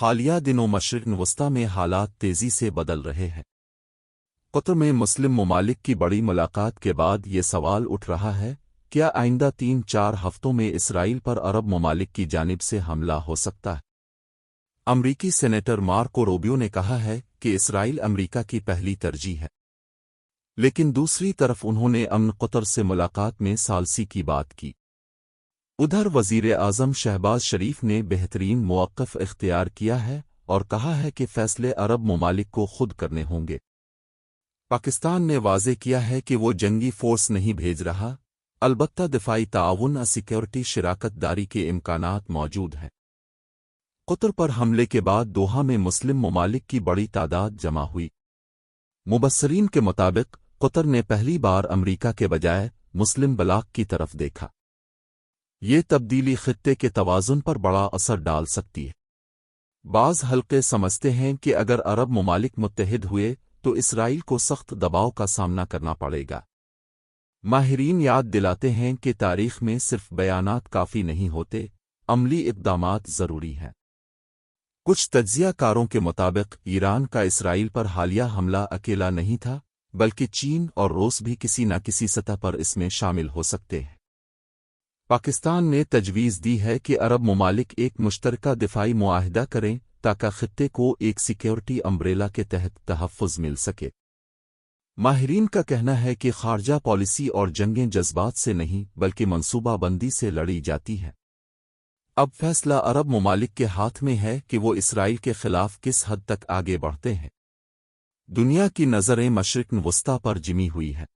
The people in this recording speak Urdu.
حالیہ دنوں مشرق وسطی میں حالات تیزی سے بدل رہے ہیں۔ قطر میں مسلم ممالک کی بڑی ملاقات کے بعد یہ سوال اٹھ رہا ہے، کیا آئندہ تین چار ہفتوں میں اسرائیل پر عرب ممالک کی جانب سے حملہ ہو سکتا ہے؟ امریکی سینیٹر مارکو روبیو نے کہا ہے کہ اسرائیل امریکہ کی پہلی ترجیح ہے۔ لیکن دوسری طرف انہوں نے امن قطر سے ملاقات میں سالسی کی بات کی۔ ادھر وزیر اعظم شہباز شریف نے بہترین موقف اختیار کیا ہے اور کہا ہے کہ فیصلے عرب ممالک کو خود کرنے ہوں گے۔ پاکستان نے واضح کیا ہے کہ وہ جنگی فورس نہیں بھیج رہا، البتہ دفاعی تعاون، سیکیورٹی شراکت داری کے امکانات موجود ہیں۔ قطر پر حملے کے بعد دوہا میں مسلم ممالک کی بڑی تعداد جمع ہوئی۔ مبصرین کے مطابق، قطر نے پہلی بار امریکہ کے بجائے مسلم بلاک کی طرف دیکھا۔ یہ تبدیلی خطے کے توازن پر بڑا اثر ڈال سکتی ہے۔ بعض حلقے سمجھتے ہیں کہ اگر عرب ممالک متحد ہوئے، تو اسرائیل کو سخت دباؤ کا سامنا کرنا پڑے گا۔ ماہرین یاد دلاتے ہیں کہ تاریخ میں صرف بیانات کافی نہیں ہوتے، عملی اقدامات ضروری ہیں۔ کچھ تجزیہ کاروں کے مطابق، ایران کا اسرائیل پر حالیہ حملہ اکیلا نہیں تھا، بلکہ چین اور روس بھی کسی نہ کسی سطح پر اس میں شامل ہو سکتے ہیں۔ پاکستان نے تجویز دی ہے کہ عرب ممالک ایک مشترکہ دفاعی معاہدہ کریں تاکہ خطے کو ایک سیکیورٹی امبریلا کے تحت تحفظ مل سکے۔ ماہرین کا کہنا ہے کہ خارجہ پالیسی اور جنگیں جذبات سے نہیں بلکہ منصوبہ بندی سے لڑی جاتی ہیں۔ اب فیصلہ عرب ممالک کے ہاتھ میں ہے کہ وہ اسرائیل کے خلاف کس حد تک آگے بڑھتے ہیں۔ دنیا کی نظریں مشرق وسطی پر جمی ہوئی ہیں۔